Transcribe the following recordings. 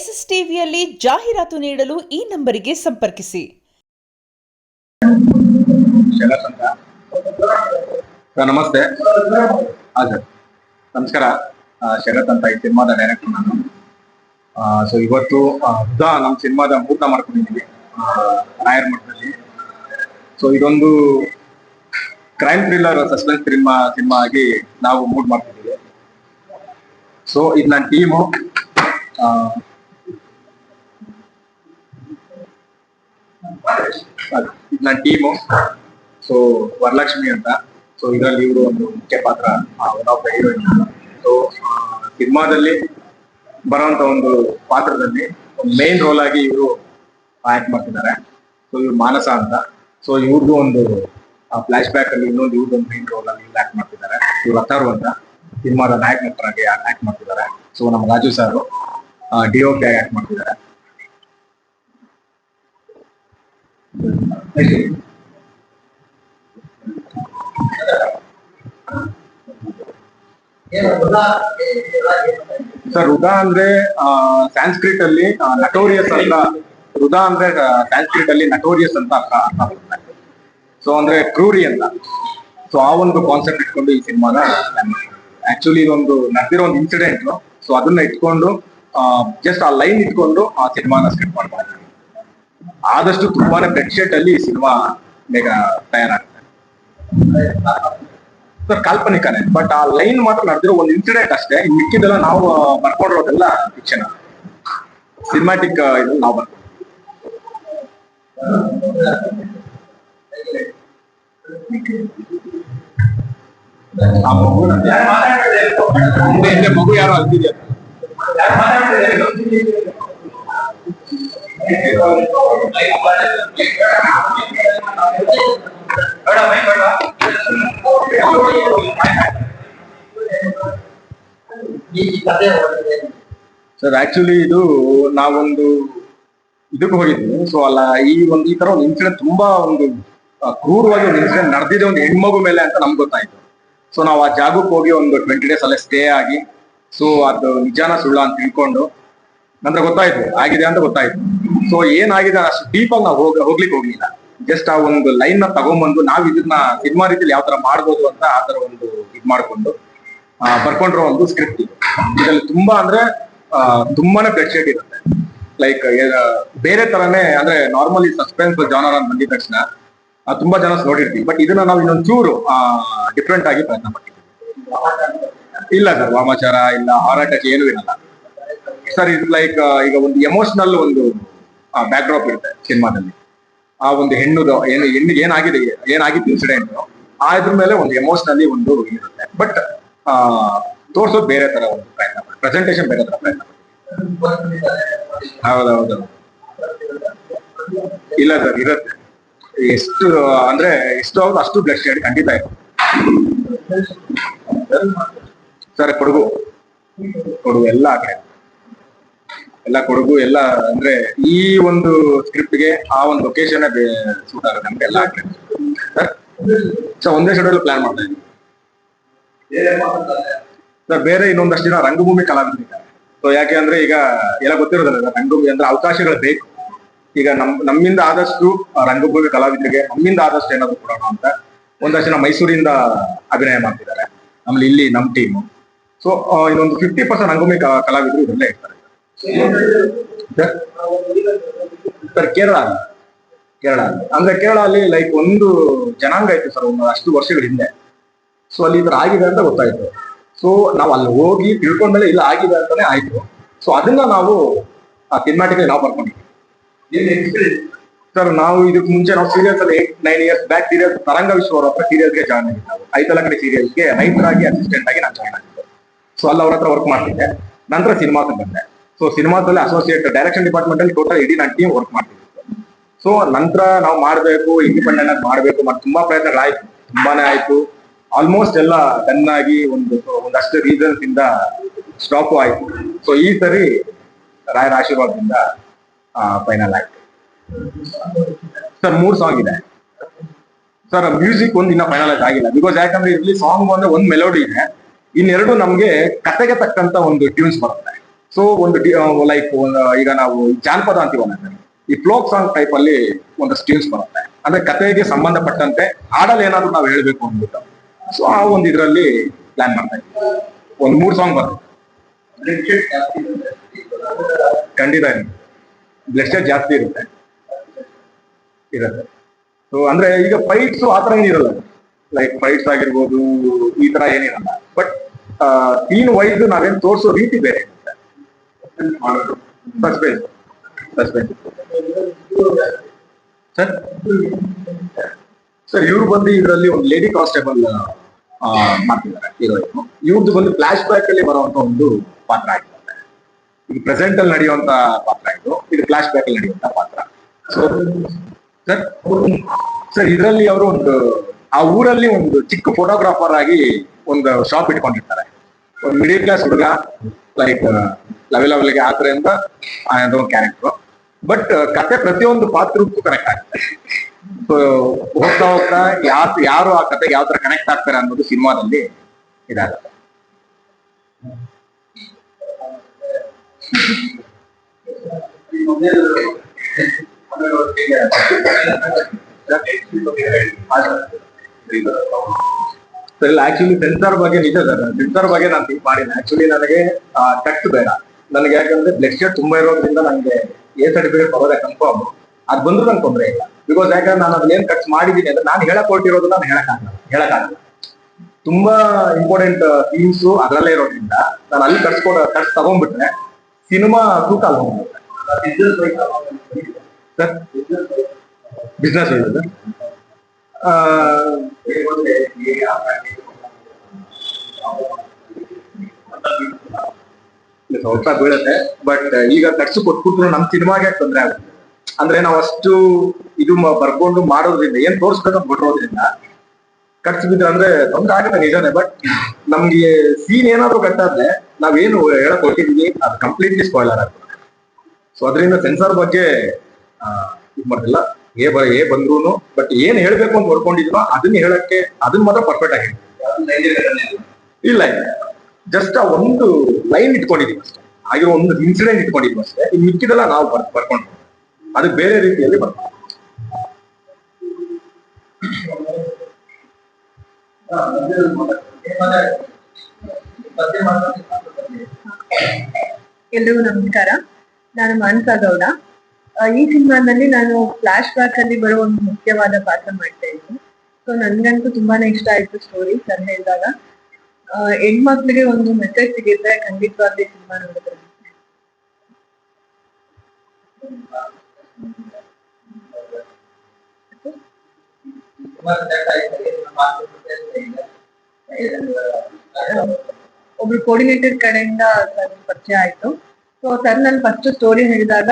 S S ಟಿವಿಯಲ್ಲಿ ಜಾಹೀರಾತು ನೀಡಲು ಈ ನಂಬರಿಗೆ ಸಂಪರ್ಕಿಸಿ. ನಮಸ್ತೆ. ನಮಸ್ಕಾರ. ಶರತ್ ಅಂತ ಈ ಸಿನಿಮಾದ ಡೈರೆಕ್ಟರ್ ನಾನು. ಸೊ ಇವತ್ತು ಆ, ಉದಾ ನಮ್ಮ ಸಿನಿಮಾದ ಮುಹೂರ್ತ ಮಾಡ್ಕೊಂಡಿದ್ದೀವಿ. ನಾಯರ್ ಮಠದಲ್ಲಿ. ಸೊ ಇದೊಂದು crime thriller suspense cinema cinema ಆಗಿ ನಾವು ಮೂಡ್ ಮಾಡ್ತಿದ್ದೀವಿ. ಸೊ ಇದು ನನ್ನ ಟೀಮು ನನ್ನ ಟೀಮು ಸೊ ವರಲಕ್ಷ್ಮಿ ಅಂತ. ಸೊ ಇದರಲ್ಲಿ ಇವರು ಒಂದು ಮುಖ್ಯ ಪಾತ್ರ one of the heroine so ಸಿನಿಮಾದಲ್ಲಿ ಬರುವಂತ ಒಂದು ಪಾತ್ರದಲ್ಲಿ ಮೇನ್ ರೋಲ್ ಆಗಿ ಇವರು ಆಕ್ಟ್ ಮಾಡ್ತಿದ್ದಾರೆ. ಸೊ ಇವ್ರು ಮಾನಸ ಅಂತ. ಸೊ ಇವ್ರದ್ದು ಒಂದು ಫ್ಲಾಶ್ ಬ್ಯಾಕ್ ಅಲ್ಲಿ ಇನ್ನೊಂದು ಇವ್ರದ್ದು ಒಂದು ಮೇನ್ ರೋಲ್ ಅಲ್ಲಿ ಆಕ್ಟ್ ಮಾಡ್ತಿದ್ದಾರೆ. ಇವ್ರು ಅತ್ತಾರು ಅಂತ ಸಿನಿಮಾದ ನಾಯಕ ನಟರಾಗಿ ಆಕ್ಟ್ ಮಾಡ್ತಿದ್ದಾರೆ. ಸೊ ನಮ್ಮ ರಾಜು ಸರ್ ಡಿ ಆಗಿ ಆಕ್ಟ್ ಮಾಡ್ತಿದ್ದಾರೆ. ಸರ್, ರುದಾ ಅಂದ್ರೆ ಸ್ಯಾನ್ಸ್ಕ್ರಿಟ್ ಅಲ್ಲಿ ನಟೋರಿಯಸ್ ಅಂತ ರುದಾ ಅಂದ್ರೆ ಸ್ಯಾನ್ಸ್ಕ್ರಿಟ್ ಅಲ್ಲಿ ನಟೋರಿಯಸ್ ಅಂತ ಸೊ ಅಂದ್ರೆ ಕ್ರೂರಿ ಅಂತ. ಸೊ ಆ ಒಂದು ಕಾನ್ಸೆಪ್ಟ್ ಇಟ್ಕೊಂಡು ಈ ಸಿನಿಮಾನ ಆಕ್ಚುಲಿ ಇದೊಂದು ನಡೆದಿರೋ ಒಂದು ಇನ್ಸಿಡೆಂಟ್ ಸೊ ಅದನ್ನ ಇಟ್ಕೊಂಡು ಜಸ್ಟ್ ಆ ಲೈನ್ ಇಟ್ಕೊಂಡು ಆ ಸಿನಿಮಾನ ಸ್ಕ್ರಿಪ್ಟ್ ಮಾಡ್ತಾರೆ ಆದಷ್ಟು ತುಂಬಾನೇ ಬೆಡ್ ಶೇಟ್ ಅಲ್ಲಿ ಸಿನಿಮಾ ಬೇಗ ತಯಾರಾಗ್ತದೆ. ಸರ್ ಕಾಲ್ಪನಿಕನೇ ಬಟ್ ಆ ಲೈನ್ ಮಾತ್ರ ನಡೆದಿರೋ ಒಂದು ಇನ್ಸಿಡೆಂಟ್ ಅಷ್ಟೇ. ಮಿಕ್ಕಿದೆಲ್ಲ ನಾವು ಬರ್ಕೊಂಡಿರೋದೆಲ್ಲ ಫಿಕ್ಷನ್ ಸಿನಿಮಾಟಿಕ್ ಇದು ನಾವು ಬರ್ಕೊಂಡು ಆ ಮಗು ಮಗು ಯಾರೋ ಅಲ್ತಿದ್ಯಾ? ಸರ್ ಆಕ್ಚುಲಿ ಇದು ನಾವೊಂದು ಇದಕ್ಕೆ ಹೋಗಿದ್ವಿ. ಸೊ ಅಲ್ಲ, ಈ ಒಂದು, ಈ ತರ ಒಂದು ಇನ್ಸಿಡೆಂಟ್ ತುಂಬಾ ಒಂದು ಕ್ರೂರವಾಗಿ ಒಂದು ಇನ್ಸಿಡೆಂಟ್ ನಡೆದಿದೆ ಒಂದು ಹೆಣ್ಮಗು ಮೇಲೆ ಅಂತ ನಮ್ಗೆ ಗೊತ್ತಾಯ್ತು. ಸೊ ನಾವು ಆ ಜಾಗಕ್ಕೆ ಹೋಗಿ ಒಂದು ಟ್ವೆಂಟಿ ಡೇಸ್ ಅಲ್ಲೇ ಸ್ಟೇ ಆಗಿ ಸೊ ಅದು ನಿಜಾನ ಸುಳ್ಳ ಅಂತ ತಿಳ್ಕೊಂಡು ನಂತರ ಗೊತ್ತಾಯ್ತು, ಆಗಿದೆ ಅಂತ ಗೊತ್ತಾಯ್ತು. ಸೊ ಏನಾಗಿದೆ ಅಷ್ಟು ಡೀಪ್ ಆಗಿ ನಾವು ಹೋಗ, ಹೋಗ್ಲಿಕ್ಕೆ ಹೋಗ್ಲಿಲ್ಲ. ಜಸ್ಟ್ ಆ ಒಂದು ಲೈನ್ನ ತಗೊಂಡ್ಬಂದು ನಾವ್ ಇದನ್ನ ಸಿನಿಮಾ ರೀತಿಯಲ್ಲಿ ಯಾವ ತರ ಮಾಡ್ಬೋದು ಅಂತ ಆ ತರ ಒಂದು ಇದ್ ಮಾಡ್ಕೊಂಡು ಬರ್ಕೊಂಡಿರೋ ಒಂದು ಸ್ಕ್ರಿಪ್ಟ್ ಇದೆ. ಇದ್ರಲ್ಲಿ ತುಂಬಾ ಅಂದ್ರೆ ತುಂಬಾನೇ ಬ್ಲಡ್ ಇರುತ್ತೆ. ಲೈಕ್ ಬೇರೆ ತರನೇ ಅಂದ್ರೆ ನಾರ್ಮಲಿ ಸಸ್ಪೆನ್ಸ್ ಜಾನರ್ ಅಂತ ಬಂದಿದ ತಕ್ಷಣ ತುಂಬಾ ಜನ ನೋಡಿರ್ತೀವಿ. ಬಟ್ ಇದನ್ನ ನಾವು ಇನ್ನೊಂದು ಚೂರು ಡಿಫ್ರೆಂಟ್ ಆಗಿ ಪ್ರಯತ್ನ ಮಾಡ್ತೀವಿ ಇಲ್ಲ ಸರ್, ವಾಮಾಚಾರ, ಇಲ್ಲ ಹಾರಾಟಕ್ಕೆ ಏನು ಇರಲ್ಲ. ಸರ್ ಇದು ಲೈಕ್ ಈಗ ಒಂದು ಎಮೋಷನಲ್ ಒಂದು ಬ್ಯಾಕ್ ಡ್ರಾಪ್ ಇರುತ್ತೆ ಸಿನಿಮಾದಲ್ಲಿ ಆ ಒಂದು ಹೆಣ್ಣುದು ಏನು ಹೆಣ್ಣಿಗೆ ಏನಾಗಿದೆ, ಏನಾಗಿತ್ತು ಇನ್ಸಿಡೆಂಟ್ ಆ ಇದ್ರ ಮೇಲೆ ಒಂದು ಎಮೋಷನಲಿ ಒಂದು ಇರುತ್ತೆ. ಬಟ್ ತೋರ್ಸೋದು ಬೇರೆ ತರ ಒಂದು ಪ್ರಯತ್ನ ಪ್ರೆಸೆಂಟೇಶನ್ ಬೇರೆ ತರ ಪ್ರಯತ್ನ. ಹೌದೌದು. ಇಲ್ಲ ಸರ್ ಇರುತ್ತೆ. ಎಷ್ಟು, ಅಂದ್ರೆ ಎಷ್ಟು ಆಗುತ್ತೆ ಅಷ್ಟು ಬ್ಲಡ್ ಶೇಡ್ ಖಂಡಿತ ಇದೆ ಸರ್ ಕೊಡಗು. ಕೊಡಗು ಎಲ್ಲ ಆ ಕಡೆ ಎಲ್ಲ ಕೊಡಗು, ಎಲ್ಲ ಅಂದ್ರೆ ಈ ಒಂದು ಸ್ಕ್ರಿಪ್ಟ್ಗೆ ಆ ಒಂದು ಲೊಕೇಶನ್ ಸೂಟ್ ಆಗುತ್ತೆ, ನಮ್ಗೆ ಎಲ್ಲ ಆಗ್ತದೆ. ಸರ್ ಒಂದೇ ಶೆಡ್ಯೂಲ್ ಪ್ಲಾನ್ ಮಾಡ್ತಾ ಇದ್ದೀನಿ. ಸರ್ ಬೇರೆ ಇನ್ನೊಂದಷ್ಟು ಜನ ರಂಗಭೂಮಿ ಕಲಾವಿದರಿದ್ದಾರೆ ಸೊ ಯಾಕೆ ಅಂದ್ರೆ ಈಗ ಎಲ್ಲ ಗೊತ್ತಿರೋದಲ್ಲ ರಂಗಭೂಮಿ ಅಂದ್ರೆ ಅವಕಾಶಗಳು ಬೇಕು. ಈಗ ನಮ್, ನಮ್ಮಿಂದ ಆದಷ್ಟು ರಂಗಭೂಮಿ ಕಲಾವಿದರಿಗೆ, ನಮ್ಮಿಂದ ಆದಷ್ಟು ಏನಾದ್ರು ಕೊಡೋಣ ಅಂತ ಒಂದಷ್ಟು ಜನ ಮೈಸೂರಿಂದ ಅಭಿನಯ ಮಾಡ್ತಿದ್ದಾರೆ. ಆಮೇಲೆ ಇಲ್ಲಿ, ನಮ್ ಟೀಮು ಸೊ ಇನ್ನೊಂದು ಫಿಫ್ಟಿ ಪರ್ಸೆಂಟ್ ರಂಗಭೂಮಿ ಕಲಾವಿದರು ಇದರಲ್ಲೇ ಇರ್ತಾರೆ. ಸರ್ ಕೇರಳ ಅಲ್ಲಿ. ಕೇರಳ. ಅಂದ್ರೆ ಕೇರಳ ಅಲ್ಲಿ ಲೈಕ್ ಒಂದು ಜನಾಂಗ ಇತ್ತು ಸರ್ ಒಂದು ಅಷ್ಟು ವರ್ಷಗಳ ಹಿಂದೆ. ಸೊ ಅಲ್ಲಿ ಇದ್ರ ತರ ಆಗಿದೆ ಅಂತ ಗೊತ್ತಾಯ್ತು. ಸೊ ನಾವು ಅಲ್ಲಿ ಹೋಗಿ ತಿಳ್ಕೊಂಡ್ಮೇಲೆ ಇಲ್ಲ ಆಗಿದೆ ಅಂತಾನೆ ಆಯ್ತು. ಸೊ ಅದನ್ನ ನಾವು ಆ ಸಿನಿಮಾಟಿಕ್ ನಾವು ಬರ್ಕೊಂಡಿದ್ವಿ. ಸರ್ ನಾವು ಇದಕ್ ಮುಂಚೆ ನಾವು ಸೀರಿಯಲ್ಸ್ ಅಲ್ಲಿ eight nine years back serial Taranga Vishwa ಅವ್ರ ಹತ್ರ ಸೀರಿಯಲ್ಗೆ ಜಾಯ್ನ್ ಆಗಿದ್ದೆ ನಾವು. ಐತಲ ಕಡೆ ಸೀರಿಯಲ್ಗೆ ರೈತರಾಗಿ ಆಗಿ ಅಸಿಸ್ಟೆಂಟ್ ಆಗಿ ನಾನು ಜಾಯ್ನ್ ಆಗಿದ್ದೆ. ಸೊ ಅಲ್ಲಿ ಅವ್ರ ಹತ್ರ ವರ್ಕ್ ಮಾಡ್ತಿದ್ದೆ. ನಂತರ ಸಿನಿಮಾಕ್ಕೆ ಬಂದೆ. ಸೊ ಸಿನಿಮಾದಲ್ಲಿ ಅಸೋಸಿಯೇಟ್ ಡೈರೆಕ್ಷನ್ ಡಿಪಾರ್ಟ್ಮೆಂಟ್ ಅಲ್ಲಿ ಟೋಟಲ್ ಇಡೀ ನನ್ನ ಟೀಮ್ ವರ್ಕ್ ಮಾಡ್ತೀವಿ ಸೊ ನಂತರ ನಾವು ಮಾಡಬೇಕು ಇಂಡಿಪೆಂಡೆಂಟ್ ಆಗಿ ಮಾಡಬೇಕು ಮತ್ತೆ ತುಂಬಾ ಪ್ರಯತ್ನಗಳಾಯ್ತು ತುಂಬಾನೇ ಆಯ್ತು. ಆಲ್ಮೋಸ್ಟ್ ಎಲ್ಲ ಚೆನ್ನಾಗಿ ಒಂದು, ಒಂದಷ್ಟು ರೀಸನ್ಸ್ ಇಂದ ಸ್ಟಾಪ್ ಆಯ್ತು. ಸೊ ಈ ಸರಿ ರಾಯರ ಆಶೀರ್ವಾದದಿಂದ ಫೈನಲ್ ಆಯ್ತು. ಸರ್, ಮೂರ್ ಸಾಂಗ್ ಇದೆ. ಸರ್ ಮ್ಯೂಸಿಕ್ ಒಂದು ಇನ್ನ ಫೈನಲ್ ಆಗಿಲ್ಲ. ಬಿಕಾಸ್ ಯಾಕಂದ್ರೆ ಇಲ್ಲಿ ಸಾಂಗ್ ಅಂದ್ರೆ ಒಂದ್ ಮೆಲೋಡಿ ಇದೆ. ಇನ್ನೆರಡು ನಮ್ಗೆ ಕತೆಗೆ ತಕ್ಕಂತ ಒಂದು ಟ್ಯೂನ್ಸ್ ಬರುತ್ತೆ. ಸೊ ಒಂದು ಲೈಕ್ ಈಗ ನಾವು ಜಾನಪದ ಅಂತೀವಲ್ಲ ಈ ಫ್ಲೋಕ್ ಸಾಂಗ್ ಟೈಪ್ ಅಲ್ಲಿ ಒಂದು ಸ್ಟೀಲ್ಸ್ ಬರುತ್ತೆ. ಅಂದ್ರೆ ಕಥೆಗೆ ಸಂಬಂಧಪಟ್ಟಂತೆ ಹಾಡಲ್ಲಿ ಏನಾದ್ರು ನಾವು ಹೇಳ್ಬೇಕು ಅಂದ್ಬಿಟ್ಟು. ಸೊ ಆ ಒಂದು ಇದರಲ್ಲಿ ಪ್ಲಾನ್ ಮಾಡ್ತಾ ಇದ್ದೀವಿ ಒಂದ್ ಮೂರ್ ಸಾಂಗ್ ಬರುತ್ತೆ. ಖಂಡಿತ ಬ್ಲಡ್ ಜಾಸ್ತಿ ಇರುತ್ತೆ. ಇರುತ್ತೆ. ಸೊ ಅಂದ್ರೆ ಈಗ ಫೈಟ್ಸ್ ಆತರ ಏನಿರಲ್ಲ. ಲೈಕ್ ಫೈಟ್ಸ್ ಆಗಿರ್ಬೋದು, ಈ ತರ ಏನಿರಲ್ಲ. ಬಟ್ ಸೀನ್ ವೈಸ್ ನಾವೇನು ತೋರಿಸೋ ರೀತಿ ಬೇರೆ. ಸರ್, ಇವ್ರು ಬಂದು ಇದರಲ್ಲಿ ಒಂದು ಲೇಡಿ ಕಾನ್ಸ್ಟೇಬಲ್ ಮಾಡ್ತಿದ್ದಾರೆ ಇವ್ರದ್ದು ಬಂದು ಫ್ಲಾಶ್ ಬ್ಯಾಕ್ ಅಲ್ಲಿ ಬರುವಂತ ಒಂದು ಪಾತ್ರ ಆಗಿರುತ್ತೆ ಇದು ಪ್ರೆಸೆಂಟ್ ಅಲ್ಲಿ ನಡೆಯುವಂತ ಪಾತ್ರ ಇದು. ಇದು ಫ್ಲಾಶ್ ಬ್ಯಾಕ್ ಅಲ್ಲಿ ನಡೆಯುವಂತ ಪಾತ್ರ. ಸರ್ ಸರ್, ಇದರಲ್ಲಿ ಅವರು ಒಂದು, ಆ ಊರಲ್ಲಿ ಒಂದು ಚಿಕ್ಕ ಫೋಟೋಗ್ರಾಫರ್ ಆಗಿ ಒಂದು ಶಾಪ್ ಇಟ್ಕೊಂಡಿರ್ತಾರೆ. ಒಂದು ಮಿಡಿಲ್ ಕ್ಲಾಸ್ ಹುಡುಗ. ಲೈಕ್ ಲವೆ ಲೆವೆಲ್ಗೆ ಆತರ ಅಂತ ಅದೊಂದು ಕ್ಯಾರೆಕ್ಟರ್ ಬಟ್ ಕತೆ ಪ್ರತಿಯೊಂದು ಪಾತ್ರಕ್ಕೂ ಕನೆಕ್ಟ್ ಆಗ್ತದೆ. ಸೊ ಹೋಗ್ತಾ ಹೋಗ್ತಾ ಯಾರು ಯಾರು ಆ ಕತೆಗೆ ಯಾವ ತರ ಕನೆಕ್ಟ್ ಆಗ್ತಾರೆ ಅನ್ನೋದು ಸಿನಿಮಾದಲ್ಲಿ ಇದಾಗುತ್ತೆ. ಸರ್ ಇಲ್ಲ ಆಕ್ಚುಲಿ ಸೆನ್ಸಾರ್ ಬಗ್ಗೆ ನಿಜ ಸರ್ ಸೆನ್ಸಾರ್ ಬಗ್ಗೆ ನಾನು ಥಿಂಕ್ ಮಾಡಿಲ್ಲ. ಆಕ್ಚುಲಿ ನನಗೆ ಕಟ್ ಬೇಡ. ನನಗೆ ಯಾಕಂದ್ರೆ ಬ್ಲಡ್ ಶೇಡ್ ತುಂಬಾ ಇರೋದ್ರಿಂದ ನನಗೆ ಎ ಸರ್ಟಿಫಿಕೇಟ್ ಬರೋದೇ ಕನ್ಫರ್ಮ್ ಅದು ಬಂದ್ರು ನಂಗೆ ತೊಂದರೆ ಇಲ್ಲ. ಬಿಕಾಸ್ ಯಾಕಂದ್ರೆ ನಾನು ಅದ್ ಏನ್ ಖರ್ಚು ಮಾಡಿದ್ದೀನಿ ಅಂದ್ರೆ ನಾನು ಹೇಳಕ್ ಹೊರಟಿರೋದು ನಾನು ಹೇಳಕ್ಕಾಗಲ್ಲ ಹೇಳಕ್ಕಾಗಲ್ಲ ತುಂಬಾ ಇಂಪಾರ್ಟೆಂಟ್ ಥೀಮ್ಸ್ ಅದರಲ್ಲೇ ಇರೋದ್ರಿಂದ ನಾನು ಅಲ್ಲಿ ಕಟ್ಸ್ಕೊಂಡು ಖರ್ಚು ತಗೊಂಡ್ಬಿಟ್ರೆ ಸಿನಿಮಾ ತೂಕ ಅಲ್ಲ ಸರ್ ಬಿಸ್ನೆಸ್ ಇದೆ ಸರ್ ಸ್ವಲ್ಪ ಬೀಳುತ್ತೆ ಬಟ್ ಈಗ ಖರ್ಚು ಕೊಟ್ಬಿಟ್ರು ನಮ್ ಸಿನಿಮಾಗೆ ತೊಂದರೆ ಆಗುತ್ತೆ? ಅಂದ್ರೆ ನಾವು ಅಷ್ಟು ಇದು ಬರ್ಕೊಂಡು ಮಾಡೋದ್ರಿಂದ, ಏನ್ ತೋರಿಸ್ಬೇಕಂತ ಬಿಟ್ಟಿರೋದ್ರಿಂದ ಖರ್ಚು ಬಿದ್ದು ಅಂದ್ರೆ ತೊಂದರೆ ಆಗುತ್ತೆ ನಿಜಾನೇ ಬಟ್ ನಮ್ಗೆ ಸೀನ್ ಏನಾದ್ರು ಕಟ್ಟಾದ್ರೆ ನಾವೇನು ಹೇಳಕ್ ಹೊರಟಿದೀವಿ ಅದು ಕಂಪ್ಲೀಟ್ಲಿ ಸ್ಪಾಯ್ಲರ್ ಆಗ್ತದೆ ಸೊ ಅದರಿಂದ ಸೆನ್ಸಾರ್ ಬಗ್ಗೆ ಇದ್ ಮಾಡಿಲ್ಲ ಏ ಬ ಏ ಬಂದ್ರು ಬಟ್ ಏನ್ ಹೇಳ್ಬೇಕು ಅಂತ ಹೊಡ್ಕೊಂಡಿದ್ನೋ ಅದನ್ನ ಹೇಳಕ್ಕೆ ಅದನ್ನ ಮಾತ್ರ ಪರ್ಫೆಕ್ಟ್ ಆಗಿ ಇಲ್ಲ ಇಲ್ಲ. ಜಸ್ಟ್ ಆ ಒಂದು ಲೈನ್ ಇಟ್ಕೊಂಡಿದೀವಿ ಅಷ್ಟೇ. ಆಗಿರೋ ಒಂದು ಇನ್ಸಿಡೆಂಟ್ ಇಟ್ಕೊಂಡಿದ್ವಿ ಅಷ್ಟೇ. ಇನ್ ಮಿಕ್ಕಿದೆಲ್ಲ ನಾವು ಬರ್ ಬರ್ಕೊಂಡು ಅದು ಬೇರೆ ರೀತಿಯಲ್ಲಿ ಬರ್ತದೆ ಎಲ್ರಿಗೂ ನಮಸ್ಕಾರ. ನಾನು ಮಾನಸ ಗೌಡ. ಈ ಸಿನಿಮಾದಲ್ಲಿ ನಾನು ಫ್ಲಾಶ್ ಬ್ಯಾಕ್ ಅಲ್ಲಿ ಬರೋ ಒಂದು ಮುಖ್ಯವಾದ ಪಾತ್ರ ಮಾಡ್ತಾ ಇದ್ದೀನಿ. ಸೊ ನನ್ಗಂತೂ ತುಂಬಾನೇ ಇಷ್ಟ ಆಯ್ತು ಸ್ಟೋರಿ ಸರ್ ಹೇಳಿದಾಗ. ಹೆಣ್ಮಕ್ಳಿಗೆ ಒಂದು ಮೆಸೇಜ್ ಸಿಗುತ್ತೆ ಖಂಡಿತವಾಗ್ಲೂ ಸಿನಿಮಾ ನೋಡಿದ್ರೆ. ಒಬ್ರು ಕೋರ್ಡಿನೇಟರ್ ಕಡೆಯಿಂದ ಪರಿಚಯ ಆಯ್ತು. ಸೊ ಸರ್ ನಾನು ಫಸ್ಟ್ ಸ್ಟೋರಿ ಹೇಳಿದಾಗ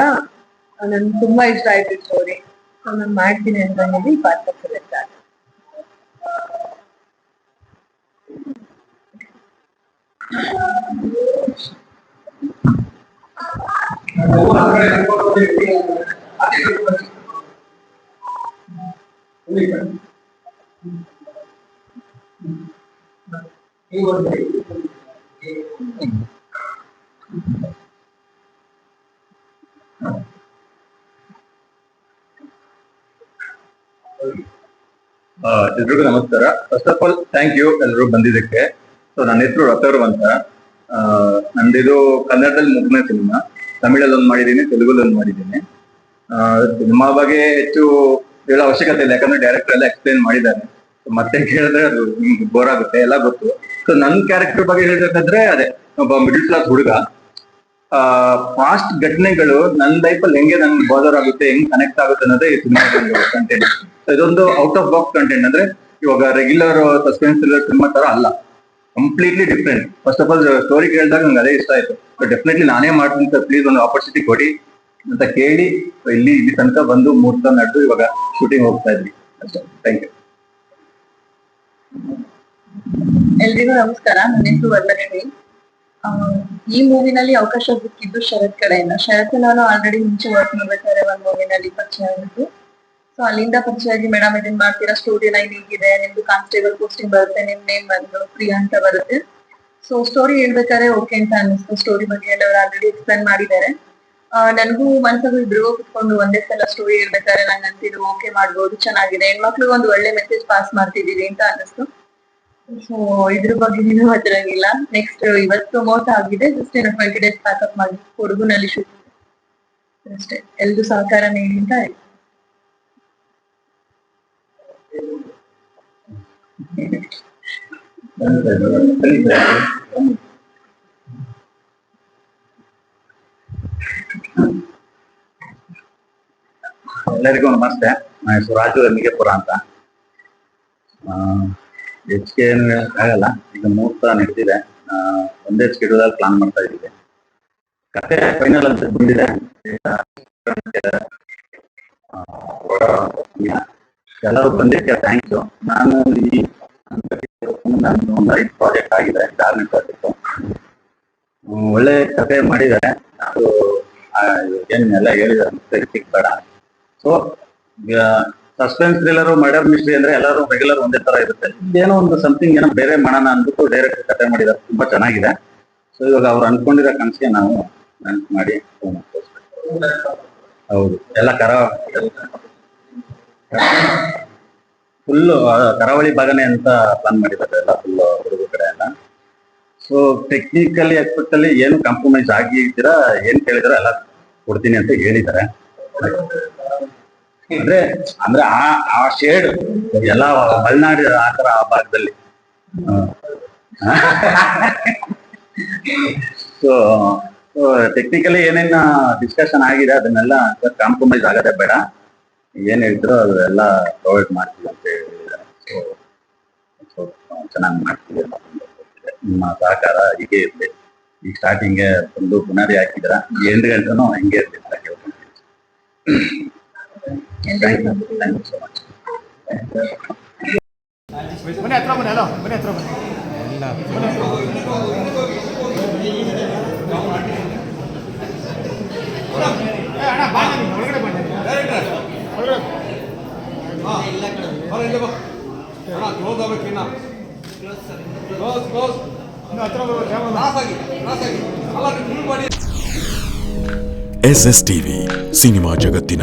ನನ್ಗೆ ತುಂಬಾ ಇಷ್ಟ ಆಯ್ತು ಸ್ಟೋರಿ ಸೊ ನಾನು ಮಾಡ್ತೀನಿ ಅಂತ ಹೇಳಿ ಪಾತ್ರ ಸೆಲೆಕ್ಟ್ ಆಯ್ತು ಆ, ಎಲ್ರಿಗೂ ನಮಸ್ಕಾರ. First of all thank you ಎಲ್ಲರೂ ಬಂದಿದ್ದಕ್ಕೆ. ಸೊ ನನ್ನ ಹೆಸರು ರಥವ್ರು ಅಂತ. ನಂದಿದು ಕನ್ನಡದಲ್ಲಿ ಮೂರನೇ ಸಿನಿಮಾ. ತಮಿಳಲ್ಲಿ ಒಂದು ಮಾಡಿದ್ದೀನಿ ತೆಲುಗಲ್ಲಿ ಒಂದು ಮಾಡಿದ್ದೀನಿ ಸಿನಿಮಾ ಬಗ್ಗೆ ಹೆಚ್ಚು ಹೇಳೋ ಅವಶ್ಯಕತೆ ಇಲ್ಲ, ಯಾಕಂದ್ರೆ ಡೈರೆಕ್ಟರ್ ಎಲ್ಲ ಎಕ್ಸ್ಪ್ಲೈನ್ ಮಾಡಿದ್ದಾರೆ. ಮತ್ತೆ ಕೇಳಿದ್ರೆ ಅದು ನಿಮ್ಗೆ ಬೋರ್ ಆಗುತ್ತೆ, ಎಲ್ಲ ಗೊತ್ತು. ಸೊ ನನ್ನ ಕ್ಯಾರೆಕ್ಟರ್ ಬಗ್ಗೆ ಹೇಳ್ಬೇಕಾದ್ರೆ, ಅದೇ, ಒಬ್ಬ ಮಿಡಿಲ್ ಕ್ಲಾಸ್ ಹುಡುಗ. ಪಾಸ್ಟ್ ಘಟನೆಗಳು ನನ್ನ ಲೈಫಲ್ಲಿ ಹೆಂಗೆ ನನ್ಗೆ ಬಾದರ್ ಆಗುತ್ತೆ ಹೆಂಗ್ ಕನೆಕ್ಟ್ ಆಗುತ್ತೆ ಅನ್ನೋದೇ ಕಂಟೆಂಟ್ ಇದೊಂದು ಔಟ್ ಆಫ್ ಬಾಕ್ಸ್ ಕಂಟೆಂಟ್ ಅಂದ್ರೆ ಇವಾಗ ರೆಗ್ಯುಲರ್ ಸಸ್ಪೆನ್ಸ್ ಸಿನಿಮಾ ತರ ಅಲ್ಲ. Completely different first of all story ಕೇಳಿದಾಗ ನಂಗೆ ಅದೇ ಇಷ್ಟ ಆಯ್ತು. ಡೆಫಿನೆಟ್ಲಿ ನಾನೇ ಮಾಡ್ತೀನಿ ಸರ್ ಪ್ಲೀಸ್ ಒಂದು ಆಪರ್ಚುನಿಟಿ ಕೊಡಿ ಅಂತ ಕೇಳಿ ಇಲ್ಲಿ ಇಲ್ಲಿ ತನಕ ಬಂದು ಮೂರ್ತ ನಡ್ದು ಇವಾಗ ಶೂಟಿಂಗ್ ಹೋಗ್ತಾ ಇದ್ವಿ. ಅಷ್ಟೇ. ಥ್ಯಾಂಕ್ ಯು ಎಲ್ರಿಗೂ ನಮಸ್ಕಾರ. ನನ್ನ ಹೆಸರು ವರಲಕ್ಷ್ಮಿ. ಆ, ಈ ಮೂವಿನಲ್ಲಿ ಅವಕಾಶ ಸಿಕ್ಕಿದ್ದು ಶರತ್ ಕಡೆಯಿಂದ. ಶರತ್ ನಾನು ಆಲ್ರೆಡಿ ಮುಂಚೆ ವರ್ಕ್ ಮಾಡ್ಬೇಕಾದ್ರೆ ಒಂದ್ ಮೂವಿನಲ್ಲಿ ಪರಿಚಯ ಆಗಿದ್ದು ಸೊ ಅಲ್ಲಿಂದ ಪರಿಚಯ ಆಗಿ, ಮೇಡಮ್, ಇದನ್ ಮಾಡ್ತೀರಾ? ಸ್ಟೋರಿ ಲೈನ್ ಹೀಗಿದೆ? ನಿಮ್ದು ಕಾನ್ಸ್ಟೇಬಲ್ ಪೋಸ್ಟಿಂಗ್ ಬರುತ್ತೆ, ನಿಮ್ ನೇಮ್ ಬಂದು ಪ್ರಿಯಾ ಅಂತ ಬರುತ್ತೆ. ಸೊ ಸ್ಟೋರಿ ಹೇಳ್ಬೇಕಾದ್ರೆ ಓಕೆ ಅಂತ ಅನ್ನಿಸ್ತು. ಸ್ಟೋರಿ ಬಗ್ಗೆ ಎಲ್ಲ ಅವ್ರು ಆಲ್ರೆಡಿ ಎಕ್ಸ್ಪ್ಲೇನ್ ಮಾಡಿದ್ದಾರೆ. ನನಗೂ ಮನಸ್ಸಲ್ಲಿ ಇಬ್ಬರಿಗೂ ಕುತ್ಕೊಂಡು ಒಂದೇ ಸಲ ಸ್ಟೋರಿ ಹೇಳ್ಬೇಕಾದ್ರೆ ನಂಗೆ ಅಂತಿದ್ರು ಓಕೆ ಮಾಡ್ಬೋದು, ಚೆನ್ನಾಗಿದೆ. ಹೆಣ್ಮಕ್ಳಿಗೆ ಒಂದು ಒಳ್ಳೆ ಮೆಸೇಜ್ ಪಾಸ್ ಮಾಡ್ತಿದ್ದೀವಿ ಅಂತ ಅನ್ನಿಸ್ತು. ಸೊ ಇದ್ರ ಬಗ್ಗೆ ಏನು ಮಾತಾಡಂಗಿಲ್ಲ. ನೆಕ್ಸ್ಟ್ ಇವತ್ತು ಮೋಸ ಆಗಿದೆ. ಜಸ್ಟ್ ಏನೋ ಟ್ವೆಂಟಿ ಡೇಸ್ ಪ್ಯಾಕಪ್ ಮಾಡಿ ಕೊಡಗುನಲ್ಲಿ ಶೂಟ್ ಅಷ್ಟೇ. ಎಲ್ರು ಸಹಕಾರ ನೀಡಿ ಅಂತ. ಎಲ್ಲರಿಗೂ ನಮಸ್ತೆ. ನನ್ನ ಹೆಸರು ರಾಜು ಅಂತ. ಹೆಚ್ಚಿಗೆ ಏನು ಆಗಲ್ಲ, ಈಗ ಮುಹೂರ್ತ ನಡೆದಿದೆ. ಒಂದೇ ಸ್ಕೆಡ್ಯೂಲ್ ಪ್ಲಾನ್ ಮಾಡ್ತಾ ಇದ್ದೀವಿ. ಕತೆ ಫೈನಲ್ ಅಂತ ಬಂದಿದೆ. ಎಲ್ಲರೂ ಬಂದಿದ್ದಕ್ಕೆ ಥ್ಯಾಂಕ್ಸ್ ನಾನು ಈ ನಂದು ಒಂದು ಐದು ಪ್ರಾಜೆಕ್ಟ್ ಆಗಿದೆ ಗಾರ್ಮೆಂಟ್ ಪ್ರಾಜೆಕ್ಟ್ ಒಳ್ಳೆ ಕತೆ ಮಾಡಿದ್ದಾರೆ. ಅದು ಏನೆಲ್ಲ, ಹೇಳಿದ್ದಾರೆ. ಬೇಡ. So suspense thriller murder mystery ಅಂದ್ರೆ ಎಲ್ಲರೂ ರೆಗ್ಯುಲರ್ ಒಂದೇ ತರ ಇರುತ್ತೆ. ಏನೋ ಒಂದು ಸಮಥಿಂಗ್ ಏನೋ ಬೇರೆ ಮಾಡೋಣ ಅಂದ್ಬಿಟ್ಟು ಡೈರೆಕ್ಟ್ ಕತೆ ಮಾಡಿದ್ದಾರೆ ತುಂಬಾ ಚೆನ್ನಾಗಿದೆ. ಸೊ ಇವಾಗ ಅವ್ರು ಅನ್ಕೊಂಡಿರೋ ಕನಸಿಗೆ ನಾವು ಮಾಡಿ ಹೌದು. ಎಲ್ಲ ಕರ ಫುಲ್ಲು ಕರಾವಳಿ ಭಾಗನೆ ಅಂತ ಪ್ಲಾನ್ ಮಾಡಿದ್ದಾರೆ ಎಲ್ಲ ಫುಲ್ ಹುಡುಗ ಕಡೆ ಎಲ್ಲ. ಸೊ ಟೆಕ್ನಿಕಲಿ ಆಸ್ಪೆಕ್ಟ್ ಅಲ್ಲಿ ಏನು ಕಾಂಪ್ರಮೈಸ್ ಆಗಿದ್ದೀರಾ, ಏನ್ ಕೇಳಿದಾರೆ ಎಲ್ಲ ಕೊಡ್ತೀನಿ ಅಂತ ಹೇಳಿದ್ದಾರೆ. ಅಂದ್ರೆ ಅಂದ್ರೆ ಆ ಆ ಶೇಡ್ ಎಲ್ಲ ಮಲೆನಾಡಿ ತರ ಆ ಭಾಗದಲ್ಲಿ. ಸೊ ಟೆಕ್ನಿಕಲಿ ಏನೇನ ಡಿಸ್ಕಷನ್ ಆಗಿದೆ ಅದನ್ನೆಲ್ಲ ಕಾಂಪ್ರಮೈಸ್ ಆಗದೆ ಬೇಡ. ಏನ್ ಹೇಳಿದ್ರೋ ಅದೆಲ್ಲ ಪ್ರೊವೈಡ್ ಮಾಡ್ತೀವಿ ಅಂತ ಹೇಳಿದ್ದಾರೆ. ಸೊ ಚೆನ್ನಾಗಿ ಮಾಡ್ತೀವಿ ನಮ್ಮ ಸಹಕಾರ ಹೀಗೆ ಇರ್ಲಿ. ಈಗ ಸ್ಟಾರ್ಟಿಂಗ್ ಬಂದು ಬುನಾದಿ ಹಾಕಿದ್ರ ಎಂಟು ಗಂಟೆನೂ ಹಿಂಗೆ ಇರ್ಲಿ ಅಂತ ಕೇಳ್ಕೊಂತೀನಿ thank you thank you so much ಬನ್ನಿ ಹತ್ರ ಬನ್ನಿ ಹಲೋ ಬನ್ನಿ ಹತ್ರ ಬನ್ನಿ ಏ, ಅಣ್ಣ ಬಾ ನೀನು, ಒಳಗಡೆ ಬನ್ನಿ ಒಳಗಡೆ ಇನ್ನು ಹತ್ರ ಬರೋ camera S S TV cinema ಜಗತ್ತಿನ